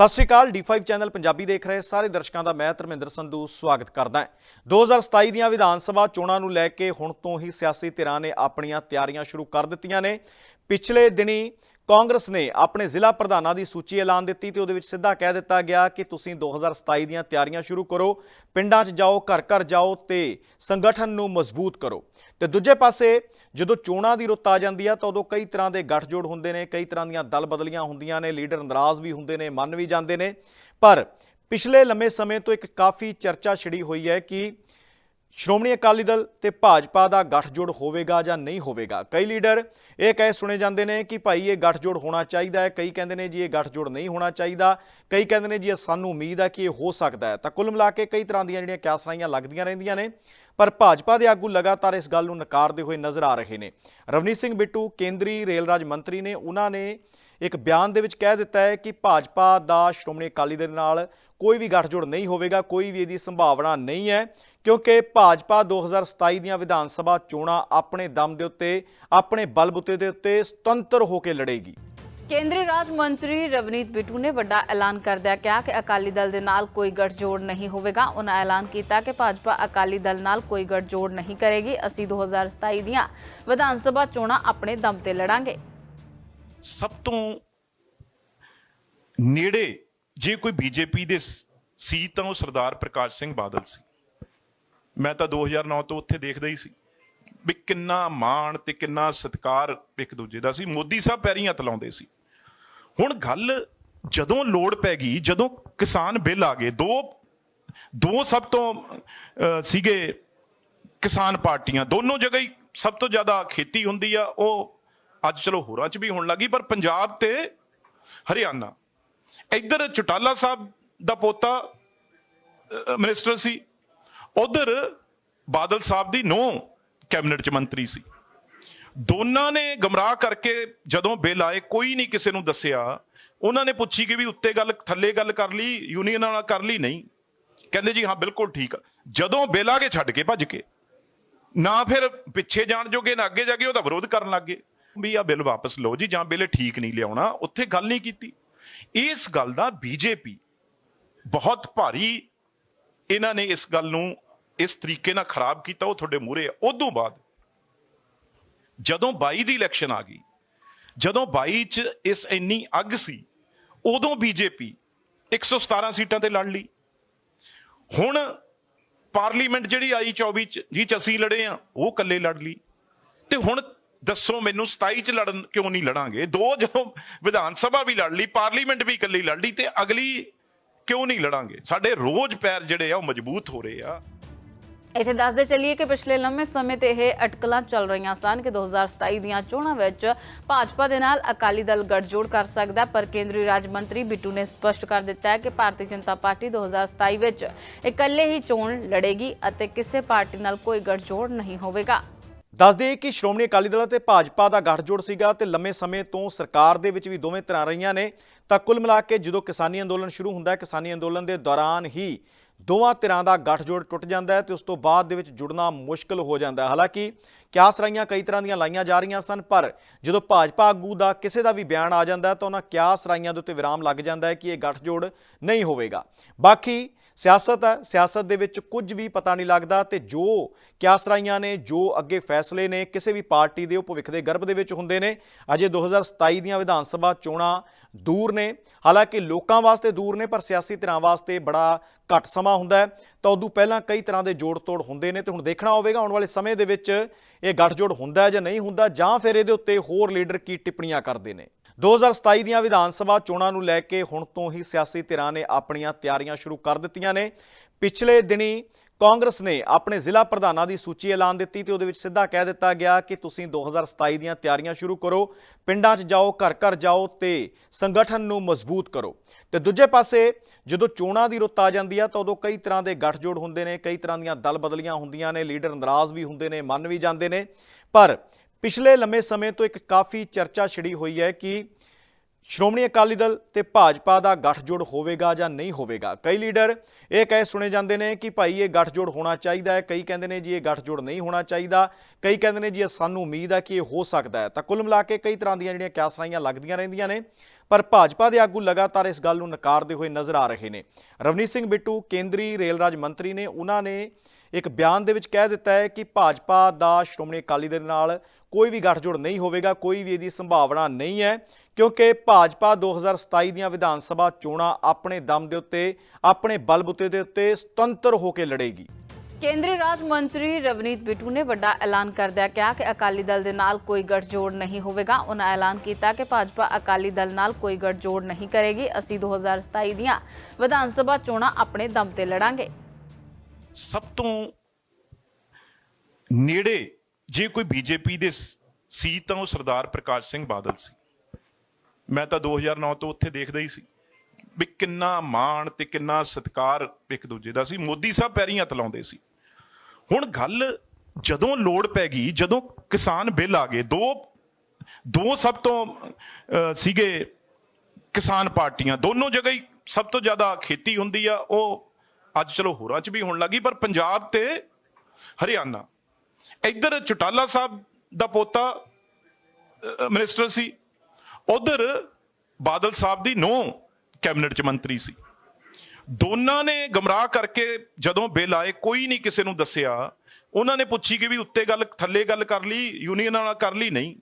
ਸਤਿ ਸ਼੍ਰੀ ਅਕਾਲ D5 channel Punjabi ਦੇਖ ਰਹੇ ਸਾਰੇ ਦਰਸ਼ਕਾਂ ਦਾ ਮੈਂ ਧਰਮਿੰਦਰ ਸੰਧੂ ਸਵਾਗਤ ਕਰਦਾ ਹਾਂ। 2027 ਦੀਆਂ ਵਿਧਾਨ ਸਭਾ ਚੋਣਾਂ ਨੂੰ ਲੈ ਕੇ ਹੁਣ ਤੋਂ ਹੀ ਸਿਆਸੀ ਧਿਰਾਂ ਨੇ ਆਪਣੀਆਂ ਤਿਆਰੀਆਂ ਸ਼ੁਰੂ ਕਰ ਦਿੱਤੀਆਂ ਨੇ। ਪਿਛਲੇ ਦਿਨੀ ਕਾਂਗਰਸ ਨੇ ਆਪਣੇ ਜ਼ਿਲ੍ਹਾ ਪ੍ਰਧਾਨਾਂ ਦੀ ਸੂਚੀ ਐਲਾਨ ਦਿੱਤੀ ਤੇ ਉਹਦੇ ਵਿੱਚ ਸਿੱਧਾ ਕਹਿ ਦਿੱਤਾ ਗਿਆ ਕਿ ਤੁਸੀਂ 2027 ਦੀਆਂ ਤਿਆਰੀਆਂ ਸ਼ੁਰੂ ਕਰੋ, ਪਿੰਡਾਂ 'ਚ ਜਾਓ ਘਰ ਘਰ ਜਾਓ ਤੇ ਸੰਗਠਨ ਨੂੰ ਮਜ਼ਬੂਤ ਕਰੋ। ਤੇ ਦੂਜੇ ਪਾਸੇ, ਜਦੋਂ ਚੋਣਾਂ ਦੀ ਰੁੱਤ ਆ ਜਾਂਦੀ ਆ ਤਾਂ ਉਦੋਂ ਕਈ ਤਰ੍ਹਾਂ ਦੇ ਗੱਠਜੋੜ ਹੁੰਦੇ ਨੇ, ਕਈ ਤਰ੍ਹਾਂ ਦੀਆਂ ਦਲ ਬਦਲੀਆਂ ਹੁੰਦੀਆਂ ਨੇ, ਲੀਡਰ ਨਾਰਾਜ਼ ਵੀ ਹੁੰਦੇ ਨੇ, ਮੰਨ ਵੀ ਜਾਂਦੇ ਨੇ। ਪਰ ਪਿਛਲੇ ਲੰਮੇ ਸਮੇਂ ਤੋਂ ਇੱਕ ਕਾਫੀ ਚਰਚਾ ਛਿੜੀ ਹੋਈ ਹੈ ਕਿ ਸ਼੍ਰੋਮਣੀ ਅਕਾਲੀ ਦਲ ਤੇ ਭਾਜਪਾ ਦਾ ਗੱਠਜੋੜ ਹੋਵੇਗਾ ਜਾਂ ਨਹੀਂ ਹੋਵੇਗਾ? ਕਈ ਲੀਡਰ ਇਹ ਕਹੇ ਸੁਣੇ ਜਾਂਦੇ ਨੇ ਕਿ ਭਾਈ ਇਹ ਗੱਠਜੋੜ ਹੋਣਾ ਚਾਹੀਦਾ ਹੈ, ਕਈ ਕਹਿੰਦੇ ਨੇ ਜੀ ਇਹ ਗੱਠਜੋੜ ਨਹੀਂ ਹੋਣਾ ਚਾਹੀਦਾ, ਕਈ ਕਹਿੰਦੇ ਨੇ ਜੀ ਇਹ ਸਾਨੂੰ ਉਮੀਦ ਹੈ ਕਿ ਇਹ ਹੋ ਸਕਦਾ ਹੈ। ਤਾਂ ਕੁੱਲ ਮਿਲਾ ਕੇ ਕਈ ਤਰ੍ਹਾਂ ਦੀਆਂ ਜਿਹੜੀਆਂ ਕਿਆਸਰਾਈਆਂ ਲੱਗਦੀਆਂ ਰਹਿੰਦੀਆਂ ਨੇ, ਪਰ ਭਾਜਪਾ ਦੇ ਆਗੂ ਲਗਾਤਾਰ ਇਸ ਗੱਲ ਨੂੰ ਨਕਾਰਦੇ ਹੋਏ ਨਜ਼ਰ ਆ ਰਹੇ ਨੇ। ਰਵਨੀਤ ਸਿੰਘ ਬਿੱਟੂ, ਕੇਂਦਰੀ ਰੇਲ ਰਾਜ ਮੰਤਰੀ ਨੇ, ਉਹਨਾਂ ਨੇ ਇੱਕ ਬਿਆਨ ਦੇ ਵਿੱਚ ਕਹਿ ਦਿੱਤਾ ਹੈ ਕਿ ਭਾਜਪਾ ਦਾ ਸ਼੍ਰੋਮਣੀ ਅਕਾਲੀ ਦਲ ਨਾਲ ਕੋਈ ਵੀ ਗੱਠਜੋੜ ਨਹੀਂ ਹੋਵੇਗਾ ਕੋਈ ਵੀ ਇਹਦੀ ਸੰਭਾਵਨਾ ਨਹੀਂ ਹੈ ਕਿਉਂਕਿ ਭਾਜਪਾ 2027 ਦੀਆਂ ਵਿਧਾਨ ਸਭਾ ਚੋਣਾਂ ਆਪਣੇ ਦਮ ਦੇ ਉੱਤੇ ਆਪਣੇ ਬਲਬੁੱਤੇ ਦੇ ਉੱਤੇ ਸੁਤੰਤਰ ਹੋ ਕੇ ਲੜੇਗੀ। ਕੇਂਦਰੀ ਰਾਜ ਮੰਤਰੀ ਰਵਨੀਤ ਬਿੱਟੂ ਨੇ ਵੱਡਾ ਐਲਾਨ ਕਰਦਿਆਂ ਕਿਹਾ ਕਿ ਅਕਾਲੀ ਦਲ ਦੇ ਨਾਲ ਕੋਈ ਗੱਠਜੋੜ ਨਹੀਂ ਹੋਵੇਗਾ। ਉਹਨਾਂ ਐਲਾਨ ਕੀਤਾ ਕਿ ਭਾਜਪਾ ਅਕਾਲੀ ਦਲ ਨਾਲ ਕੋਈ ਗੱਠਜੋੜ ਨਹੀਂ ਕਰੇਗੀ। ਅਸੀਂ 2027 ਦੀਆਂ ਵਿਧਾਨ ਸਭਾ ਚੋਣਾਂ ਆਪਣੇ ਦਮ ਤੇ ਲੜਾਂਗੇ। ਸਭ ਤੋਂ ਨੇੜੇ ਜੇ ਕੋਈ ਬੀਜੇਪੀ ਦੇ ਸੀ ਤਾਂ ਉਹ ਸਰਦਾਰ ਪ੍ਰਕਾਸ਼ ਸਿੰਘ ਬਾਦਲ ਸੀ। ਮੈਂ ਤਾਂ 2009 ਤੋਂ ਉੱਥੇ ਦੇਖਦਾ ਹੀ ਸੀ ਵੀ ਕਿੰਨਾ ਮਾਣ ਤੇ ਕਿੰਨਾ ਸਤਿਕਾਰ ਇੱਕ ਦੂਜੇ ਦਾ ਸੀ। ਮੋਦੀ ਸਾਹਿਬ ਪੈਰੀਂ ਹੱਥ ਲਾਉਂਦੇ ਸੀ। ਹੁਣ ਗੱਲ ਜਦੋਂ ਲੋੜ ਪੈ ਗਈ, ਜਦੋਂ ਕਿਸਾਨ ਬਿੱਲ ਆ ਗਏ, ਦੋ ਦੋ ਸਭ ਤੋਂ ਸੀਗੇ ਕਿਸਾਨ ਪਾਰਟੀਆਂ। ਦੋਨੋਂ ਜਗ੍ਹਾ ਹੀ ਸਭ ਤੋਂ ਜ਼ਿਆਦਾ ਖੇਤੀ ਹੁੰਦੀ ਆ, ਉਹ ਅੱਜ ਚਲੋ ਹੋਰਾਂ 'ਚ ਵੀ ਹੋਣ ਲੱਗੀ ਪਰ ਪੰਜਾਬ ਤੇ ਹਰਿਆਣਾ ਇੱਧਰ ਚਟਾਲਾ ਸਾਹਿਬ ਦਾ ਪੋਤਾ ਅਹ, ਮਿਨਿਸਟਰ ਸੀ। ਉਧਰ ਬਾਦਲ ਸਾਹਿਬ ਦੀ ਨੋ ਕੈਬਨਿਟ 'ਚ ਮੰਤਰੀ ਸੀ। ਦੋਨਾਂ ਨੇ ਗਮਰਾਹ ਕਰਕੇ ਜਦੋਂ ਬਿੱਲ ਆਏ ਕੋਈ ਨਹੀਂ ਕਿਸੇ ਨੂੰ ਦੱਸਿਆ। ਉਹਨਾਂ ਨੇ ਪੁੱਛੀ ਕਿ ਵੀ ਉੱਤੇ ਗੱਲ ਥੱਲੇ ਗੱਲ ਕਰ ਲਈ ਯੂਨੀਅਨ ਨਾਲ ਕਰ ਲਈ ਨਹੀਂ। ਕਹਿੰਦੇ ਜੀ ਹਾਂ ਬਿਲਕੁਲ ਠੀਕ ਆ। ਜਦੋਂ ਬਿੱਲ ਆ ਕੇ ਛੱਡ ਕੇ ਭੱਜ ਕੇ। ਨਾ ਫਿਰ ਪਿੱਛੇ ਜਾਣ ਜੋਗੇ ਨਾ ਅੱਗੇ ਜਾ ਕੇ ਉਹਦਾ ਵਿਰੋਧ ਕਰਨ ਲੱਗੇ ਵੀ ਆ ਬਿੱਲ ਵਾਪਸ ਲਓ ਜੀ ਜਾਂ ਬਿੱਲ ਠੀਕ ਨਹੀਂ ਲਿਆਉਣਾ ਉੱਥੇ ਗੱਲ ਨਹੀਂ ਕੀਤੀ। ਇਸ ਗੱਲ ਦਾ ਬੀਜੇਪੀ ਬਹੁਤ ਭਾਰੀ ਇਹਨਾਂ ਨੇ ਇਸ ਗੱਲ ਨੂੰ ਇਸ ਤਰੀਕੇ ਨਾਲ ਖਰਾਬ ਕੀਤਾ, ਉਹ ਤੁਹਾਡੇ ਮੂਹਰੇ ਆ। ਉਦੋਂ ਬਾਅਦ ਜਦੋਂ 22 ਦੀ ਇਲੈਕਸ਼ਨ ਆ ਗਈ, ਜਦੋਂ 22 ਚ ਇਸ ਇੰਨੀ ਅੱਗ ਸੀ, ਉਦੋਂ ਬੀਜੇਪੀ 117 ਸੀਟਾਂ ਤੇ ਲੜ ਲਈ। ਹੁਣ ਪਾਰਲੀਮੈਂਟ ਜਿਹੜੀ ਆਈ 24 ਚ ਜੀ ਚ ਅਸੀਂ ਲੜੇ ਆ, ਉਹ ਇਕੱਲੇ ਲੜ ਲਈ। ਤੇ ਹੁਣ ਦੱਸੋ ਮੈਨੂੰ 27 ਚ ਲੜਨ ਕਿਉਂ ਨਹੀਂ ਲੜਾਂਗੇ? ਦੋ, ਜਦੋਂ ਵਿਧਾਨ ਸਭਾ ਵੀ ਲੜ ਲਈ, ਪਾਰਲੀਮੈਂਟ ਵੀ ਇਕੱਲੀ ਲੜ ਲਈ ਤੇ ਅਗਲੀ ਕਿਉਂ ਨਹੀਂ ਲੜਾਂਗੇ? ਸਾਡੇ ਰੋਜ਼ ਪੈਰ ਜਿਹੜੇ ਆ ਉਹ ਮਜ਼ਬੂਤ ਹੋ ਰਹੇ ਆ। ਇੱਥੇ ਦੱਸਦੇ ਚੱਲੀਏ ਕਿ ਪਿਛਲੇ ਲੰਮੇ ਸਮੇਂ ਤੇ ਇਹ ਅਟਕਲਾਂ ਚੱਲ ਰਹੀਆਂ ਸਨ ਕਿ 2027 ਦੀਆਂ ਚੋਣਾਂ ਵਿੱਚ ਭਾਜਪਾ ਦੇ ਨਾਲ ਅਕਾਲੀ ਦਲ ਗੱਠਜੋੜ ਕਰ ਸਕਦਾ, ਪਰ ਕੇਂਦਰੀ ਰਾਜ ਮੰਤਰੀ ਬਿੱਟੂ ਨੇ ਸਪਸ਼ਟ ਕਰ ਦਿੱਤਾ ਹੈ ਕਿ ਭਾਰਤੀ ਜਨਤਾ ਪਾਰਟੀ 2027 ਵਿੱਚ ਇਕੱਲੇ ਹੀ ਚੋਣ ਲੜੇਗੀ ਅਤੇ ਕਿਸੇ ਪਾਰਟੀ ਨਾਲ ਕੋਈ ਗੱਠਜੋੜ ਨਹੀਂ ਹੋਵੇਗਾ। ਦੱਸ ਕਿ ਸ਼੍ਰੋਮਣੀ ਅਕਾਲੀ ਦਲ ਅਤੇ ਭਾਜਪਾ ਦਾ ਗੱਠਜੋੜ ਸੀਗਾ ਤੇ ਲੰਮੇ ਸਮੇਂ ਤੋਂ ਸਰਕਾਰ ਦੇ ਵਿੱਚ ਵੀ ਦੋਵੇਂ ਧਿਰਾਂ ਰਹੀਆਂ ਨੇ। ਤਾਂ ਕੁੱਲ ਮਿਲਾ ਕੇ ਜਦੋਂ ਕਿਸਾਨੀ ਅੰਦੋਲਨ ਸ਼ੁਰੂ ਹੁੰਦਾ ਹੈ, ਕਿਸਾਨੀ ਅੰਦੋਲਨ ਦੇ ਦੌਰਾਨ ਹੀ ਦੋਵਾਂ ਧਿਰਾਂ ਦਾ ਗੱਠਜੋੜ ਟੁੱਟ ਜਾਂਦਾ ਹੈ ਤੇ ਉਸ ਤੋਂ ਬਾਅਦ ਦੇ ਵਿੱਚ ਜੁੜਨਾ ਮੁਸ਼ਕਲ ਹੋ ਜਾਂਦਾ ਹੈ। ਹਾਲਾਂਕਿ ਕਿਆਸ ਰਾਈਆਂ ਕਈ ਤਰ੍ਹਾਂ ਦੀਆਂ ਲਾਈਆਂ ਜਾ ਰਹੀਆਂ ਸਨ, ਪਰ ਜਦੋਂ ਭਾਜਪਾ ਆਗੂ ਦਾ ਕਿਸੇ ਦਾ ਵੀ ਬਿਆਨ ਆ ਜਾਂਦਾ ਤਾਂ ਉਹਨਾਂ ਕਿਆਸ ਰਾਈਆਂ ਦੇ ਉੱਤੇ ਵਿਰਾਮ ਲੱਗ ਜਾਂਦਾ ਹੈ ਕਿ ਇਹ ਗੱਠਜੋੜ ਨਹੀਂ ਹੋਵੇਗਾ। ਬਾਕੀ ਸਿਆਸਤ ਹੈ, ਸਿਆਸਤ ਦੇ ਵਿੱਚ ਕੁਝ ਵੀ ਪਤਾ ਨਹੀਂ ਲੱਗਦਾ ਤੇ ਜੋ ਕਿਆਸਰਾਈਆਂ ਨੇ, ਜੋ ਅੱਗੇ ਫੈਸਲੇ ਨੇ, ਕਿਸੇ ਵੀ ਪਾਰਟੀ ਦੇ ਉਹ ਭਵਿੱਖ ਦੇ ਗਰਭ ਦੇ ਵਿੱਚ ਹੁੰਦੇ ਨੇ, ਅਜੇ 2027 ਦੀਆਂ ਵਿਧਾਨ ਸਭਾ ਚੋਣਾਂ ਦੂਰ ਨੇ। ਹਾਲਾਂਕਿ ਲੋਕਾਂ ਵਾਸਤੇ ਦੂਰ ਨੇ, ਪਰ ਸਿਆਸੀ ਧਿਰਾਂ ਵਾਸਤੇ ਬੜਾ ਘੱਟ ਸਮਾਂ ਹੁੰਦਾ ਤਾਂ ਉਦੋਂ ਪਹਿਲਾਂ ਕਈ ਤਰ੍ਹਾਂ ਦੇ ਜੋੜ ਤੋੜ ਹੁੰਦੇ ਨੇ ਤੇ ਹੁਣ ਦੇਖਣਾ ਹੋਵੇਗਾ, ਆਉਣ ਵਾਲੇ ਸਮੇਂ ਦੇ ਵਿੱਚ ਇਹ ਗੱਠਜੋੜ ਹੁੰਦਾ ਜਾਂ ਨਹੀਂ ਹੁੰਦਾ, ਜਾਂ ਫਿਰ ਇਹਦੇ ਉੱਤੇ ਹੋਰ ਲੀਡਰ ਕੀ ਟਿੱਪਣੀਆਂ ਕਰਦੇ ਨੇ। 2027 ਦੀਆਂ ਵਿਧਾਨ ਸਭਾ ਚੋਣਾਂ ਨੂੰ ਲੈ ਕੇ ਹੁਣ ਤੋਂ ਹੀ ਸਿਆਸੀ ਧਿਰਾਂ ਨੇ ਆਪਣੀਆਂ ਤਿਆਰੀਆਂ ਸ਼ੁਰੂ ਕਰ ਦਿੱਤੀਆਂ ਨੇ। ਪਿਛਲੇ ਦਿਨੀ ਕਾਂਗਰਸ ਨੇ ਆਪਣੇ ਜ਼ਿਲ੍ਹਾ ਪ੍ਰਧਾਨਾਂ ਦੀ ਸੂਚੀ ਐਲਾਨ ਦਿੱਤੀ ਤੇ ਉਹਦੇ ਵਿੱਚ ਸਿੱਧਾ ਕਹਿ ਦਿੱਤਾ ਗਿਆ ਕਿ ਤੁਸੀਂ 2027 ਦੀਆਂ ਤਿਆਰੀਆਂ ਸ਼ੁਰੂ ਕਰੋ, ਪਿੰਡਾਂ 'ਚ ਜਾਓ ਘਰ ਘਰ ਜਾਓ ਤੇ ਸੰਗਠਨ ਨੂੰ ਮਜ਼ਬੂਤ ਕਰੋ। ਤੇ ਦੂਜੇ ਪਾਸੇ ਜਦੋਂ ਚੋਣਾਂ ਦੀ ਰੁੱਤ ਆ ਜਾਂਦੀ ਆ ਤਾਂ ਉਦੋਂ ਕਈ ਤਰ੍ਹਾਂ ਦੇ ਗੱਠਜੋੜ ਹੁੰਦੇ ਨੇ, ਕਈ ਤਰ੍ਹਾਂ ਦੀਆਂ ਦਲ ਬਦਲੀਆਂ ਹੁੰਦੀਆਂ ਨੇ, ਲੀਡਰ ਨਾਰਾਜ਼ ਵੀ ਹੁੰਦੇ ਨੇ, ਮੰਨ ਵੀ ਜਾਂਦੇ ਨੇ। ਪਰ ਪਿਛਲੇ ਲੰਮੇ ਸਮੇਂ ਤੋਂ ਇੱਕ ਕਾਫੀ ਚਰਚਾ ਛਿੜੀ ਹੋਈ ਹੈ ਕਿ ਸ਼੍ਰੋਮਣੀ ਅਕਾਲੀ ਦਲ ਤੇ ਭਾਜਪਾ ਦਾ ਗੱਠਜੋੜ ਹੋਵੇਗਾ ਜਾਂ ਨਹੀਂ ਹੋਵੇਗਾ। ਕਈ ਲੀਡਰ ਇਹ ਕਹਿ ਸੁਣੇ ਜਾਂਦੇ ਨੇ ਕਿ ਭਾਈ ਇਹ ਗੱਠਜੋੜ ਹੋਣਾ ਚਾਹੀਦਾ ਹੈ, ਕਈ ਕਹਿੰਦੇ ਨੇ ਜੀ ਇਹ ਗੱਠਜੋੜ ਨਹੀਂ ਹੋਣਾ ਚਾਹੀਦਾ, ਕਈ ਕਹਿੰਦੇ ਨੇ ਜੀ ਸਾਨੂੰ ਉਮੀਦ ਹੈ ਕਿ ਇਹ ਹੋ ਸਕਦਾ ਹੈ। ਤਾਂ ਕੁੱਲ ਮਿਲਾ ਕੇ ਕਈ ਤਰ੍ਹਾਂ ਦੀਆਂ ਜਿਹੜੀਆਂ ਕਿਆਸਰਾਈਆਂ ਲੱਗਦੀਆਂ ਰਹਿੰਦੀਆਂ ਨੇ ਪਰ ਭਾਜਪਾ ਦੇ ਆਗੂ ਲਗਾਤਾਰ ਇਸ ਗੱਲ ਨੂੰ ਨਕਾਰਦੇ ਹੋਏ ਨਜ਼ਰ ਆ ਰਹੇ ਨੇ। ਰਵਨੀਤ ਸਿੰਘ ਬਿੱਟੂ, ਕੇਂਦਰੀ ਰੇਲ ਰਾਜ ਮੰਤਰੀ ਨੇ ਉਹਨਾਂ ਨੇ ਇੱਕ ਬਿਆਨ ਦੇ ਵਿੱਚ ਕਹਿ ਦਿੱਤਾ ਹੈ ਕਿ ਭਾਜਪਾ ਦਾ ਸ਼੍ਰੋਮਣੀ ਅਕਾਲੀ ਦਲ ਨਾਲ ਕੋਈ ਵੀ ਗੱਠਜੋੜ ਨਹੀਂ ਹੋਵੇਗਾ, ਕੋਈ ਵੀ ਇਹਦੀ ਸੰਭਾਵਨਾ ਨਹੀਂ ਹੈ, ਕਿਉਂਕਿ ਭਾਜਪਾ 2027 ਦੀਆਂ ਵਿਧਾਨ ਸਭਾ ਚੋਣਾਂ ਆਪਣੇ ਦਮ ਦੇ ਉੱਤੇ, ਆਪਣੇ ਬਲਬੂਤੇ ਦੇ ਉੱਤੇ ਸੁਤੰਤਰ ਹੋ ਕੇ ਲੜੇਗੀ। ਕੇਂਦਰੀ ਰਾਜ ਮੰਤਰੀ ਰਵਨੀਤ ਬਿੱਟੂ ਨੇ ਵੱਡਾ ਐਲਾਨ ਕਰਦਿਆਂ ਕਿਹਾ ਕਿ ਅਕਾਲੀ ਦਲ ਦੇ ਨਾਲ ਕੋਈ ਗੱਠਜੋੜ ਨਹੀਂ ਹੋਵੇਗਾ। ਉਹਨਾਂ ਐਲਾਨ ਕੀਤਾ ਕਿ ਭਾਜਪਾ ਅਕਾਲੀ ਦਲ ਨਾਲ ਕੋਈ ਗੱਠਜੋੜ ਨਹੀਂ ਕਰੇਗੀ। ਅਸੀਂ 2027 ਦੀਆਂ ਵਿਧਾਨ ਸਭਾ ਚੋਣਾਂ ਆਪਣੇ ਦਮ ਤੇ ਲੜਾਂਗੇ। ਸਭ ਤੋਂ ਨੇੜੇ ਜੇ ਕੋਈ ਬੀਜੇਪੀ ਦੇ ਸੀ ਤਾਂ ਉਹ ਸਰਦਾਰ ਪ੍ਰਕਾਸ਼ ਸਿੰਘ ਬਾਦਲ ਸੀ। ਮੈਂ ਤਾਂ 2009 ਤੋਂ ਉੱਥੇ ਦੇਖਦਾ ਹੀ ਸੀ ਵੀ ਕਿੰਨਾ ਮਾਣ ਤੇ ਕਿੰਨਾ ਸਤਿਕਾਰ ਇੱਕ ਦੂਜੇ ਦਾ ਸੀ। ਮੋਦੀ ਸਾਹਿਬ ਪੈਰੀਂ ਹੱਥ ਲਾਉਂਦੇ ਸੀ। ਹੁਣ ਗੱਲ ਜਦੋਂ ਲੋੜ ਪੈ ਗਈ ਜਦੋਂ ਕਿਸਾਨ ਬਿੱਲ ਆ ਗਏ ਦੋ ਦੋ ਸਭ ਤੋਂ ਸੀਗੇ ਕਿਸਾਨ ਪਾਰਟੀਆਂ ਦੋਨੋਂ ਜਗ੍ਹਾ ਹੀ ਸਭ ਤੋਂ ਜ਼ਿਆਦਾ ਖੇਤੀ ਹੁੰਦੀ ਆ ਉਹ ਅੱਜ ਚਲੋ ਹੋਰਾਂ 'ਚ ਵੀ ਹੋਣ ਲੱਗੀ ਪਰ ਪੰਜਾਬ ਤੇ ਹਰਿਆਣਾ। ਇੱਧਰ ਚਟਾਲਾ ਸਾਹਿਬ ਦਾ ਪੋਤਾ ਅਹ, ਮਿਨਿਸਟਰ ਸੀ ਉਧਰ ਬਾਦਲ ਸਾਹਿਬ ਦੀ ਨੋ ਕੈਬਨਿਟ 'ਚ ਮੰਤਰੀ ਸੀ। ਦੋਨਾਂ ਨੇ ਗਮਰਾਹ ਕਰਕੇ ਜਦੋਂ ਬਿੱਲ ਆਏ, ਕੋਈ ਨਹੀਂ ਕਿਸੇ ਨੂੰ ਦੱਸਿਆ। ਉਹਨਾਂ ਨੇ ਪੁੱਛੀ ਕਿ ਵੀ ਉੱਤੇ ਗੱਲ, ਥੱਲੇ ਗੱਲ ਕਰ ਲਈ, ਯੂਨੀਅਨ ਨਾਲ ਕਰ ਲਈ, ਨਹੀਂ।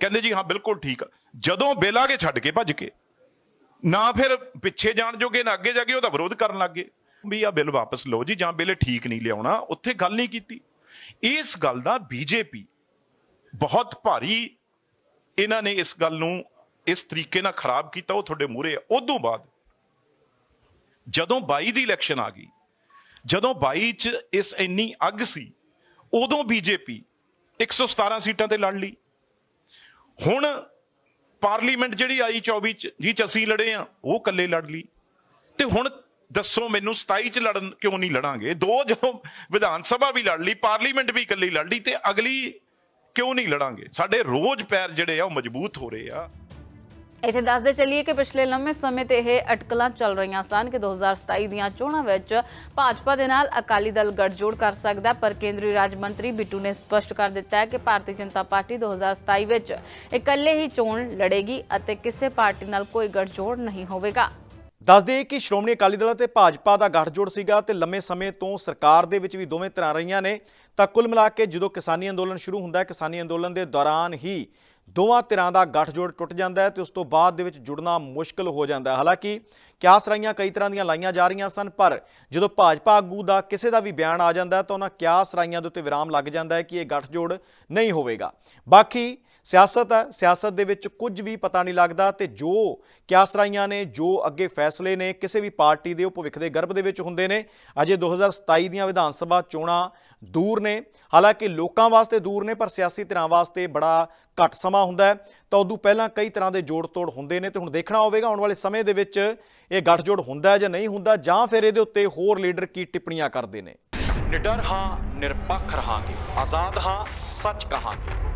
ਕਹਿੰਦੇ ਜੀ, ਹਾਂ, ਬਿਲਕੁਲ ਠੀਕ ਆ। ਜਦੋਂ ਬਿੱਲ ਆ ਕੇ ਛੱਡ ਕੇ ਭੱਜ ਕੇ। ਨਾ ਫਿਰ ਪਿੱਛੇ ਜਾਣ ਜੋਗੇ, ਨਾ ਅੱਗੇ ਜਾ ਕੇ ਉਹਦਾ ਵਿਰੋਧ ਕਰਨ ਲੱਗੇ ਵੀ ਆ ਬਿੱਲ ਵਾਪਸ ਲਓ ਜੀ, ਜਾਂ ਬਿੱਲ ਠੀਕ ਨਹੀਂ ਲਿਆਉਣਾ, ਉੱਥੇ ਗੱਲ ਨਹੀਂ ਕੀਤੀ। ਇਸ ਗੱਲ ਦਾ ਬੀਜੇਪੀ ਬਹੁਤ ਭਾਰੀ ਇਹਨਾਂ ਨੇ ਇਸ ਗੱਲ ਨੂੰ ਇਸ ਤਰੀਕੇ ਨਾਲ ਖਰਾਬ ਕੀਤਾ, ਉਹ ਤੁਹਾਡੇ ਮੂਹਰੇ ਆ। ਉਦੋਂ ਬਾਅਦ ਜਦੋਂ 22 ਦੀ ਇਲੈਕਸ਼ਨ ਆ ਗਈ, ਜਦੋਂ 22 ਚ ਇਸ ਇੰਨੀ ਅੱਗ ਸੀ, ਉਦੋਂ ਬੀਜੇਪੀ 117 ਸੀਟਾਂ ਤੇ ਲੜ ਲਈ। ਹੁਣ ਪਾਰਲੀਮੈਂਟ ਜਿਹੜੀ ਆਈ 24 ਚ, ਜੀ ਚ ਅਸੀਂ ਲੜੇ ਆ, ਉਹ ਇਕੱਲੇ ਲੜ ਲਈ। ਤੇ ਹੁਣ ਦੱਸੋ ਮੈਨੂੰ 27 ਚ ਲੜਨ ਕਿਉਂ ਨਹੀਂ ਲੜਾਂਗੇ? ਦੋ ਜਦੋਂ ਵਿਧਾਨ ਸਭਾ ਵੀ ਲੜ ਲਈ, ਪਾਰਲੀਮੈਂਟ ਵੀ ਇਕੱਲੀ ਲੜ ਲਈ ਤੇ ਅਗਲੀ ਕਿਉਂ ਨਹੀਂ ਲੜਾਂਗੇ? ਸਾਡੇ ਰੋਜ਼ ਪੈਰ ਜਿਹੜੇ ਆ, ਉਹ ਮਜ਼ਬੂਤ ਹੋ ਰਹੇ ਆ। ਇੱਥੇ ਦੱਸਦੇ ਚੱਲੀਏ ਕਿ ਪਿਛਲੇ ਲੰਮੇ ਸਮੇਂ ਤੇ ਇਹ ਅਟਕਲਾਂ ਚੱਲ ਰਹੀਆਂ ਸਨ ਕਿ 2027 ਦੀਆਂ ਚੋਣਾਂ ਵਿੱਚ ਭਾਜਪਾ ਦੇ ਨਾਲ ਅਕਾਲੀ ਦਲ ਗੱਠਜੋੜ ਕਰ ਸਕਦਾ ਪਰ ਕੇਂਦਰੀ ਰਾਜ ਮੰਤਰੀ ਬਿੱਟੂ ਨੇ ਸਪਸ਼ਟ ਕਰ ਦਿੱਤਾ ਹੈ ਕਿ ਭਾਰਤੀ ਜਨਤਾ ਪਾਰਟੀ 2027 ਵਿੱਚ ਇਕੱਲੇ ਹੀ ਚੋਣ ਲੜੇਗੀ ਅਤੇ ਕਿਸੇ ਪਾਰਟੀ ਨਾਲ ਕੋਈ ਗੱਠਜੋੜ ਨਹੀਂ ਹੋਵੇਗਾ। ਦੱਸ ਦਈਏ ਕਿ ਸ਼੍ਰੋਮਣੀ ਅਕਾਲੀ ਦਲ ਅਤੇ ਭਾਜਪਾ ਦਾ ਗੱਠਜੋੜ ਸੀਗਾ ਤੇ ਲੰਮੇ ਸਮੇਂ ਤੋਂ ਸਰਕਾਰ ਦੇ ਵਿੱਚ ਵੀ ਦੋਵੇਂ ਤਰ੍ਹਾਂ ਰਹੀਆਂ ਨੇ। ਤਾਂ ਕੁੱਲ ਮਿਲਾ ਕੇ ਜਦੋਂ ਕਿਸਾਨੀ ਅੰਦੋਲਨ ਸ਼ੁਰੂ ਹੁੰਦਾ ਹੈ, ਕਿਸਾਨੀ ਅੰਦੋਲਨ ਦੇ ਦੌਰਾਨ ਹੀ ਦੋਵਾਂ ਧਿਰਾਂ ਦਾ ਗੱਠਜੋੜ ਟੁੱਟ ਜਾਂਦਾ ਹੈ ਤੇ ਉਸ ਤੋਂ ਬਾਅਦ ਦੇ ਵਿੱਚ ਜੁੜਨਾ ਮੁਸ਼ਕਲ ਹੋ ਜਾਂਦਾ ਹੈ। ਹਾਲਾਂਕਿ ਕਿਆਸ ਰਾਈਆਂ ਕਈ ਤਰ੍ਹਾਂ ਦੀਆਂ ਲਾਈਆਂ ਜਾ ਰਹੀਆਂ ਸਨ, ਪਰ ਜਦੋਂ ਭਾਜਪਾ ਆਗੂ ਦਾ ਕਿਸੇ ਦਾ ਵੀ ਬਿਆਨ ਆ ਜਾਂਦਾ ਤਾਂ ਉਹਨਾਂ ਕਿਆਸ ਰਾਈਆਂ ਦੇ ਉੱਤੇ ਵਿਰਾਮ ਲੱਗ ਜਾਂਦਾ ਹੈ ਕਿ ਇਹ ਗੱਠਜੋੜ ਨਹੀਂ ਹੋਵੇਗਾ। ਬਾਕੀ ਸਿਆਸਤ ਹੈ, ਸਿਆਸਤ ਦੇ ਵਿੱਚ ਕੁਝ ਵੀ ਪਤਾ ਨਹੀਂ ਲੱਗਦਾ ਤੇ ਜੋ ਕਿਆਸਰਾਈਆਂ ਨੇ, ਜੋ ਅੱਗੇ ਫੈਸਲੇ ਨੇ, ਕਿਸੇ ਵੀ ਪਾਰਟੀ ਦੇ ਉਹ ਭਵਿੱਖ ਦੇ ਗਰਭ ਦੇ ਵਿੱਚ ਹੁੰਦੇ ਨੇ, ਅਜੇ 2027 ਦੀਆਂ ਵਿਧਾਨ ਸਭਾ ਚੋਣਾਂ ਦੂਰ ਨੇ। ਹਾਲਾਂਕਿ ਲੋਕਾਂ ਵਾਸਤੇ ਦੂਰ ਨੇ, ਪਰ ਸਿਆਸੀ ਧਿਰਾਂ ਵਾਸਤੇ ਬੜਾ ਘੱਟ ਸਮਾਂ ਹੁੰਦਾ ਤਾਂ ਉਦੋਂ ਪਹਿਲਾਂ ਕਈ ਤਰ੍ਹਾਂ ਦੇ ਜੋੜ ਤੋੜ ਹੁੰਦੇ ਨੇ ਤੇ ਹੁਣ ਦੇਖਣਾ ਹੋਵੇਗਾ, ਆਉਣ ਵਾਲੇ ਸਮੇਂ ਦੇ ਵਿੱਚ ਇਹ ਗੱਠਜੋੜ ਹੁੰਦਾ ਹੈ ਜਾਂ ਨਹੀਂ ਹੁੰਦਾ, ਜਾਂ ਫਿਰ ਇਹਦੇ ਉੱਤੇ ਹੋਰ ਲੀਡਰ ਕੀ ਟਿੱਪਣੀਆਂ ਕਰਦੇ ਨੇ। ਨਿਡਰ ਹਾਂ, ਨਿਰਪੱਖ ਰਹਾਂਗੇ, ਆਜ਼ਾਦ ਹਾਂ, ਸੱਚ ਕਹਾਂਗੇ।